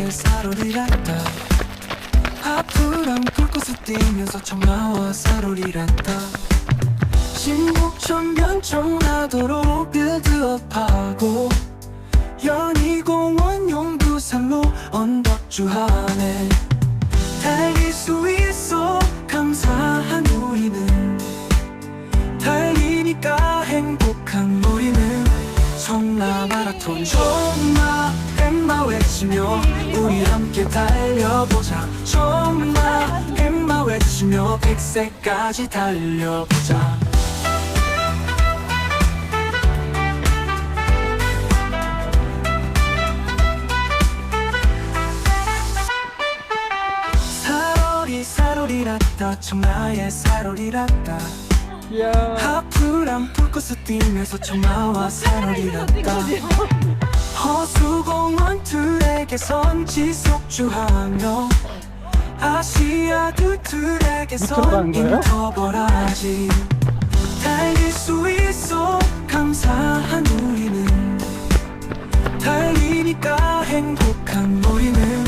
청라의 사로리란다. 하프랑 불꽃을 띠면서 청라와 사로리란다. 신곡천변 청라도로 빌드업하고 연희공원 용두산로 언덕주하네 달릴 수 있어 감사한 우리는. 달리니까 행복한 우리는. 청라 마라톤. 청라 엠마 외치며 우리 함께 달려보자. 청라 엠마 외치며 백세까지 달려보자. 사로리 사로리라따 청라의 사로리라따. 하프랑 불꽃을 띠면서 청라와 사로리라따 허수공원 트랙에선 지속주하며 아시아드 밑으로 트랙에선 가는 거예요? 인터벌하지. 달릴 수 있어 감사한 우리는. 달리니까 행복한 우리는.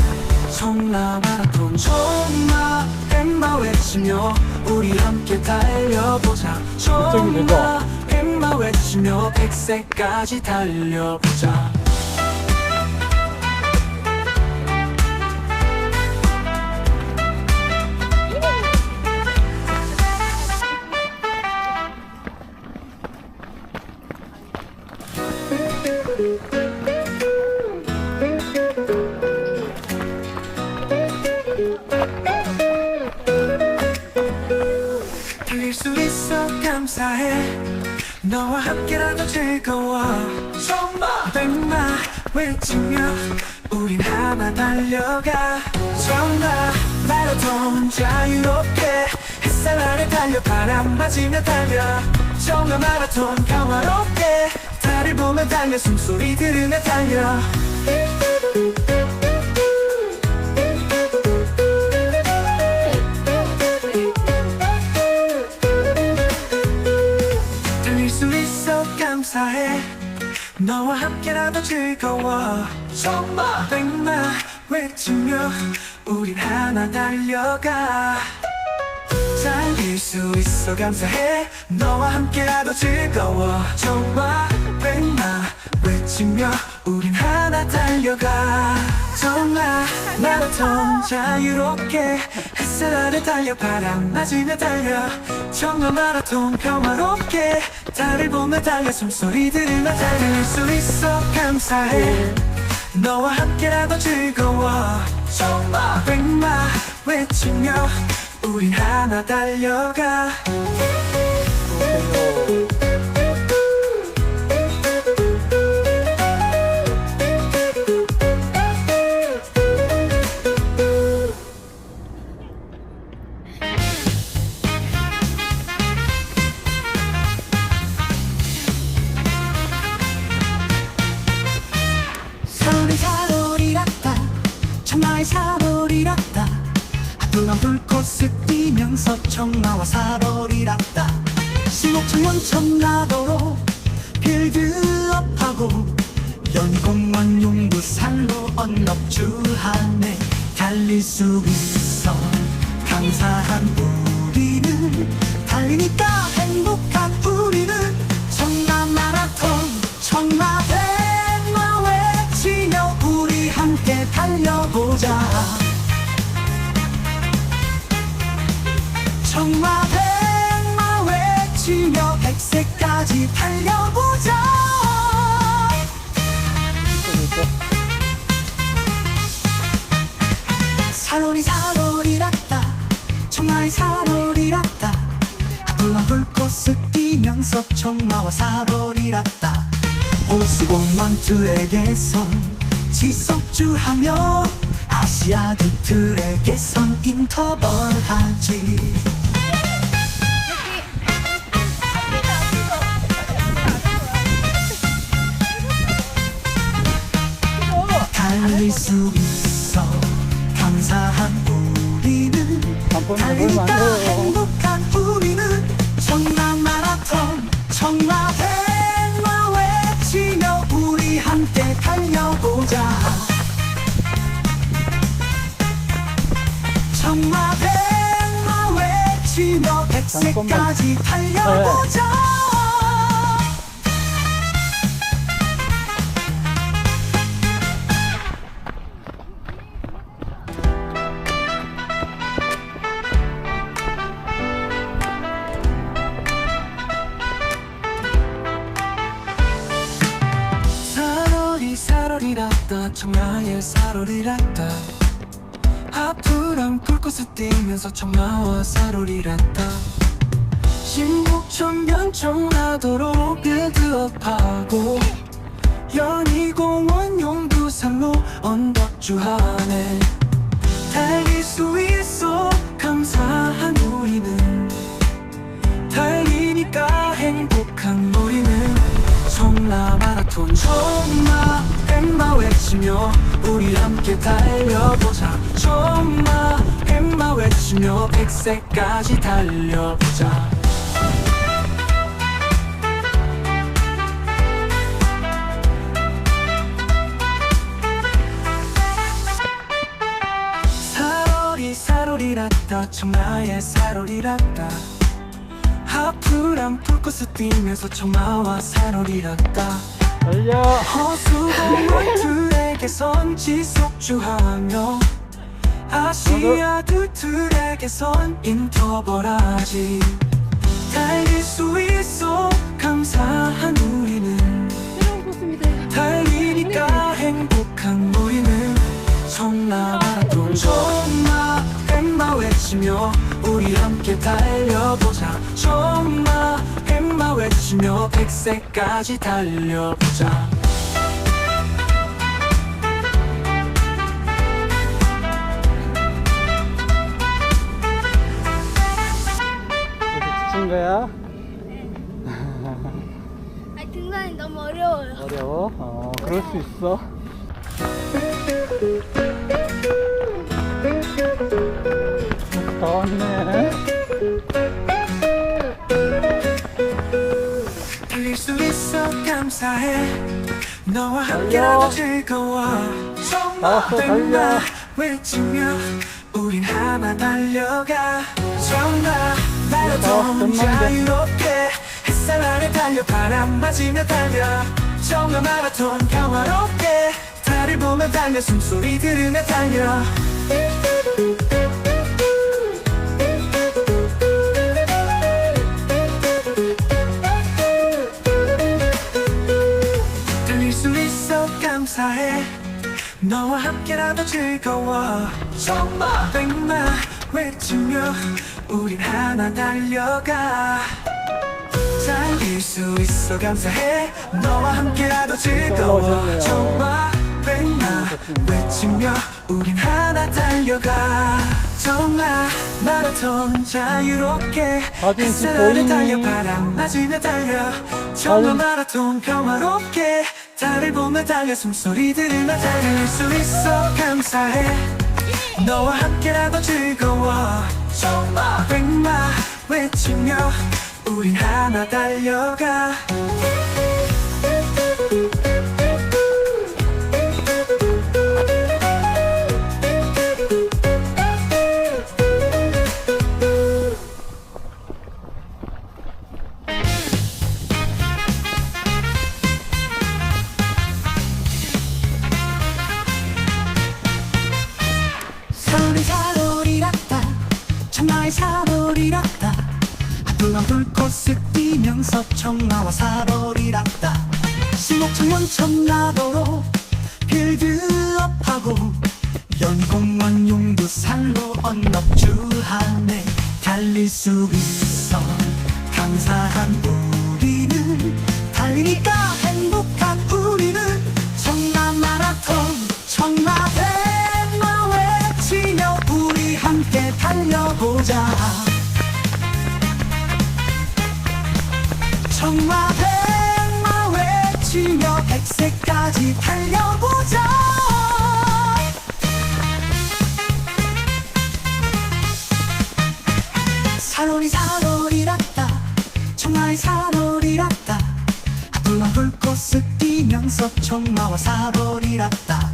청라 마라톤 청라 엠마 외치며 우리 함께 달려보자? 청라 엠마 외치며 백세까지 달려보자 감사해. 너와 함께라도 즐거워. 정말. 백마 외치며 우린 하나 달려가. 정말. 마라톤 자유롭게 햇살 아래 달려 바람 맞으며 달려. 정말 마라톤 평화롭게. 달을 보며 달려 숨소리 들으며 달려 너와 함께라도 즐거워. 정말 백마 외치며 우린 하나 달려가. 달릴 수 있어 감사해. 너와 함께라도 즐거워. 정말 백마 외치며 우린 하나 달려가. 정말 마라톤 자유롭게 햇살 아래 달려 바람 맞으며 달려. 정말 마라톤 평화롭게 달을 보며 달려 숨소리 들으며 달릴 수 있어 감사해. 너와 함께라도 즐거워. 정말 백마 외치며 우린 하나 달려가 달릴 수 있어. 감사한 우리는 달리니까 행복한 우리는 청라 마라톤 청라 백마 외치며 우리 함께 달려보자. 청라 백마 외치며 백세까지 달려 청라와 사로리라따 호수공원 트랙에선 지속주하며 아시아드 트랙에선 인터벌하지. 달릴 수 있어. 감사한 우리는 돼요. 행복 외치며 백세까지 달려보자 주 안에 달릴 수 있어 감사한 우리는. 달리니까 행복한 우리는. 청라 마라톤 청마 엠마 외치며 우리 함께 달려보자. 청마 엠마 외치며 백세까지 달려보자 사월이랐다 청라의 사월이랐다. 하프랑 불꽃을 띠면서 청마와 사월이랐다. 달려. 허수공원 둘에게선 지속주하며 아시아들 둘에게선 인터벌하지. 달릴 수 있어 감사한 우리는. 달리니까 행복한 우리는. 청마 엠마 외치며 우리 함께 달려보자 청마 엠마 외치며 백세까지 달려보자 어디 지친 거야? 아 등산이 너무 어려워요. 어려워? 어 그럴 수 있어 다 왔네. 달릴 수 있어 감사해. 너와 함께라도 즐거워. 정말 나왔어, 달려. 백마 외치며 우린 하나 달려가. 정말 나왔어, 마라톤 끝났는데. 자유롭게 햇살 아래 달려. 바람 맞으며 달려. 정말 마라톤 평화롭게 달을 보며 달려. 숨소리 들으며 달려 감사해. 너와 함께라도 즐거워. 정말. 백마 외치며 우린 하나 달려가. 달릴 수 있어 감사해. 너와 함께라도 즐거워. 정말 백마 외치며 우린 하나 달려가. 정말 마라톤 자유롭게 사진 햇살 찍고 아래 있니? 달려 바람 맞으며 달려. 정말 마라톤 평화롭게 달을 보며 달려 숨소리 들으며 달릴 수 있어 감사해. 너와 함께라도 즐거워. 정말. 백마 외치며 우린 하나 달려가 천마의 사월이랐다. 하늘만 불꽃을 띠면서 청마와 사월이랐다. 신목청년 청나도로 빌드업하고 연공원 용두산로 언덕주한에 달릴 수 있어. 감사한 우리는 달리니까 행복한 달려보자. 백마 외치며 백세까지 달려보자. 사월이 사월이랐다. 청라의 사월이랐다. 하늘만 불꽃을 띠면서 청마와 사월이랐다.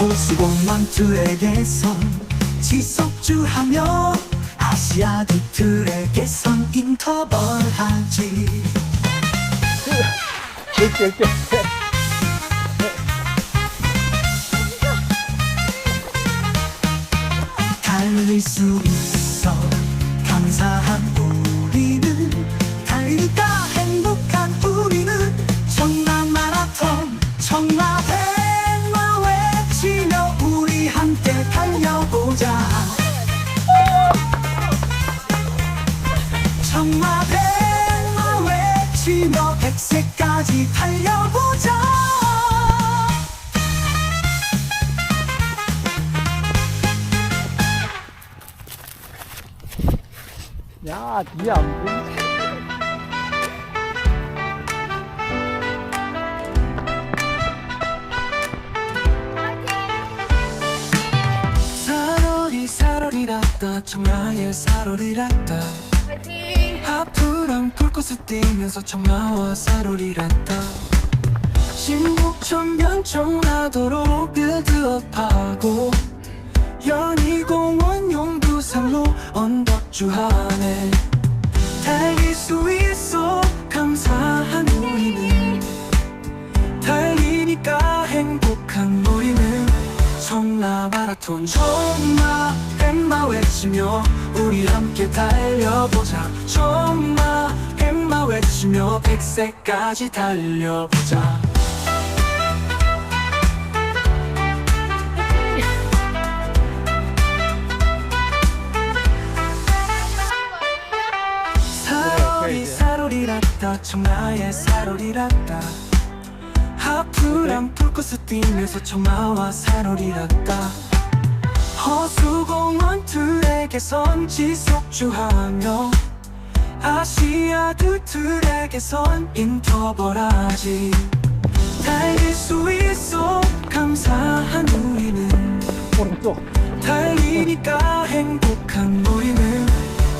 호수공원 둘에게선 지속주하며 아시아드들에게선 인터벌하지. 이렇게 이렇게 달릴 수 있어 야 뒤에 안 보이지 사로리 사로리라따 청라의 파이팅! 하프랑 불꽃을 띄면서 청라와 사로리라따 신곡천면 청라도로 빌드업하고 연희공원 용 두산로 언덕 주하네. 달릴 수 있어 감사한 우리는. 달리니까 행복한 우리는. 청라 마라톤 청라 엠마 외치며 우리 함께 달려보자. 청라 엠마 외치며 백세까지 달려보자 사로리라따 청라의 사로리라따 하프랑 불꽃을 띄면서 청라와 사로리라따 허수공원 트랙에선 지속주하며 아시아드들에게선 인터벌하지. 달릴 수 있어 감사한 우리는. 달리니까 행복한 우리는.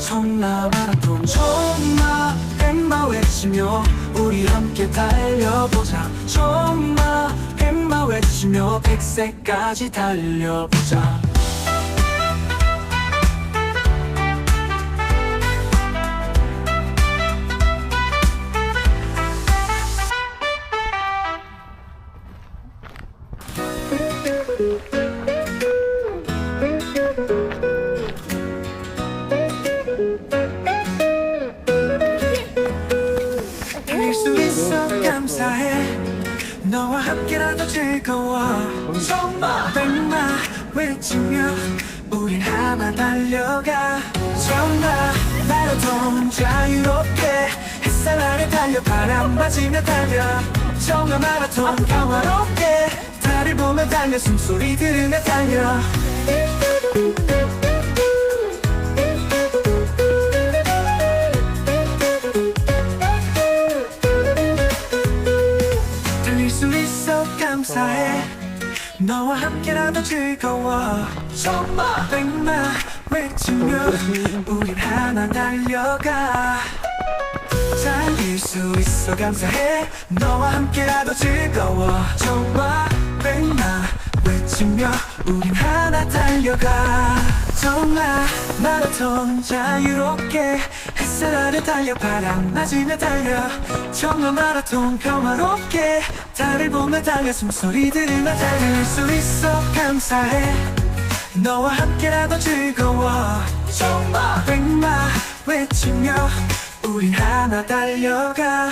청라 마라톤 청라 엠마 외치며 우리 함께 달려보자. 청라 엠마 외치며 백세까지 달려보자 외치며 우린 하나 달려가. 정말 마라톤 자유롭게 햇살 아래 달려 바람 맞으며 달려. 정말 마라톤 평화롭게 달을 보며 달려 숨소리 들으며 달려. 달릴 수 있어 감사해 너와 함께라도 즐거워. 정말 백마 외치며 우린 하나 달려가. 달릴 수 있어 감사해. 너와 함께라도 즐거워. 정말 외치며 우린 하나 달려가. 정말 마라톤 자유롭게 햇살 아래 달려 바람 맞으며 달려. 정말 마라톤 평화롭게 달을 보며 달려. 숨소리 들으며 달릴 수 있어 감사해. 너와 함께라도 즐거워. 정말 백마 외치며 우린 하나 달려가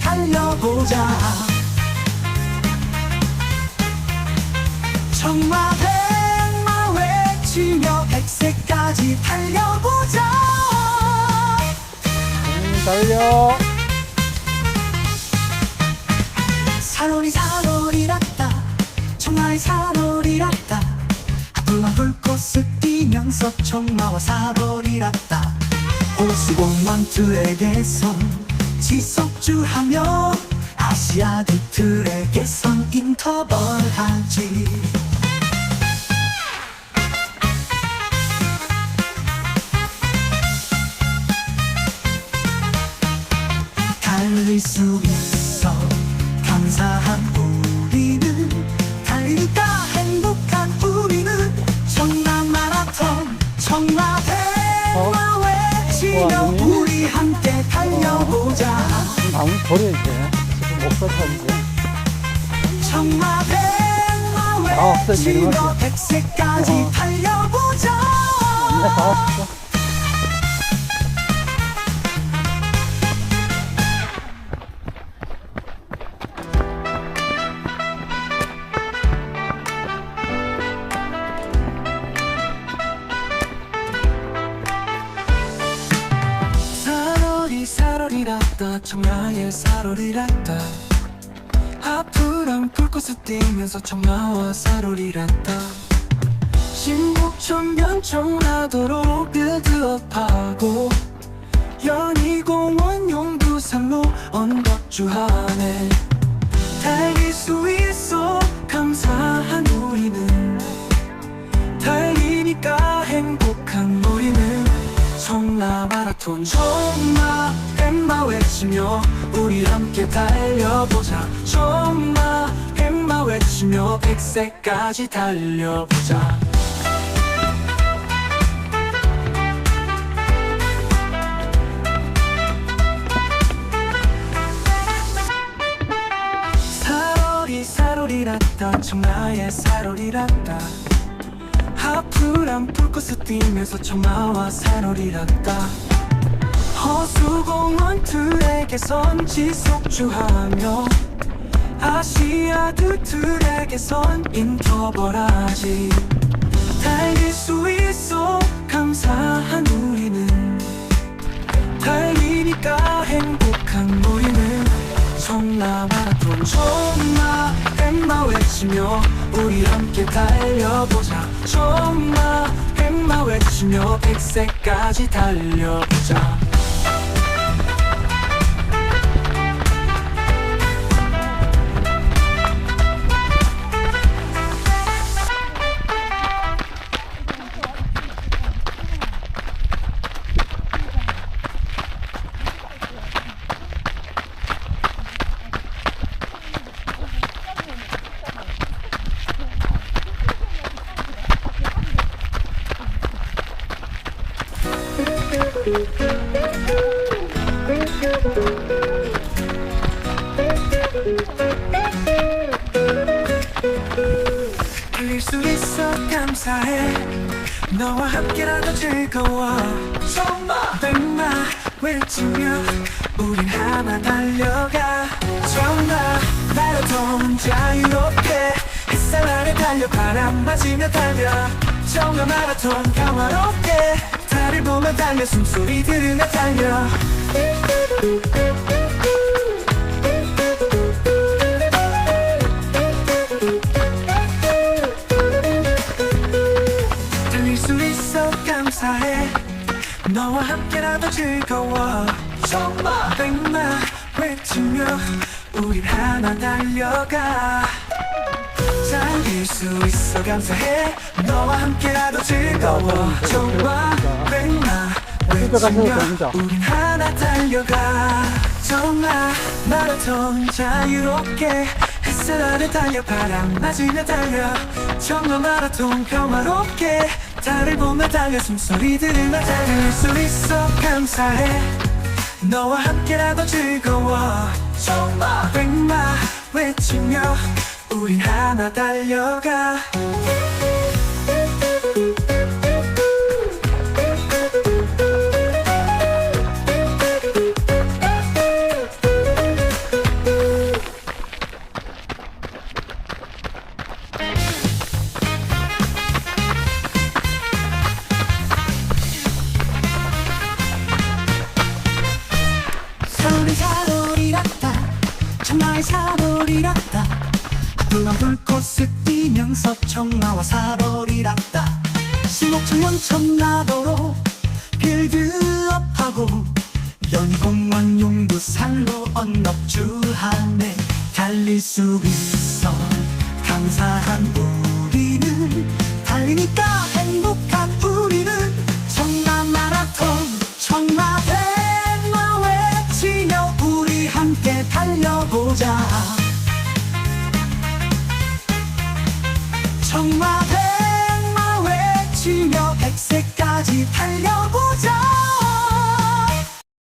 달려보자. 정말 백마 외치며 백세까지 달려보자. 음, 달려. 사로리 락다. 청마의 락다. 앞불만 불꽃을 뛰면서 청마와 호수공원 트랙에선 지속주하며 아시아드 트랙에선 인터벌 하지. 달릴 수 버려, 이제. 지금 못 걷어, 이제. 없어, 이제 외치며 이거지. 백세까지 어. 달려보자 왔어. 청라의 사로리랐다. 하프랑 불꽃을 띄면서 청라와 사로리랐다. 신곡천변 청라도로 빌드업하고 연희공원 용두산로 언덕주하네 달릴 수 있어 감사한 우리는 달리니까 우리는 청라 마라톤 청라 엠마 외치며 우리 함께 달려보자. 청라 엠마 외치며 백세까지 달려보자. 사로리 사로리랐다 청라의 사로리랐다 하프랑 불꽃을 띄면서 청마와 사로리랐다 허수공원 트랙에선 지속주하며 아시아드 트랙에선 인터벌하지. 달릴 수 있어 감사한 우리는. 달리니까 행복한 우리는. 청라 마라톤 청라 엠마 외치며 우리 함께 달려보자. 청라 엠마 외치며 백세까지 달려보자 달릴 수 있어 감사해. 너와 함께라도 즐거워. 정말. 백마 외치며 우린 하나 달려가. 정말 마라톤 자유롭게 햇살 아래 달려 바람 맞으며 달려. 정말 마라톤 평화롭게 보며 달려 숨소리 들으며 달려. 달릴 수 있어 감사해. 너와 함께라도 즐거워. 정말. 백마 외치며 우린 하나 달려가 달릴 수 있어 감사해. 너와 함께라도 즐거워. 정말 백마 외치며 우린 하나 달려가. 정말 마라톤 자유롭게 햇살 아래 달려 바람 맞으며 달려. 정말 마라톤 평화롭게 달을 보며 달려. 숨소리 들으며 달릴 수 있어 감사해. 너와 함께라도 즐거워. 정말 백마 외치며 우린 하나 달려가 아프면 불꽃을 뛰면서 청라와 사월이란다. 신목청년 청라도로 빌드업하고 연공원 용두산로 언덕주한에 달릴 수 있어. 감사한 우리는 달리니까 행복한 우리는 청라 마라톤 청라 백마 외치며 우리 함께 달려보자 청와대마 외치며 백세까지 달려보자.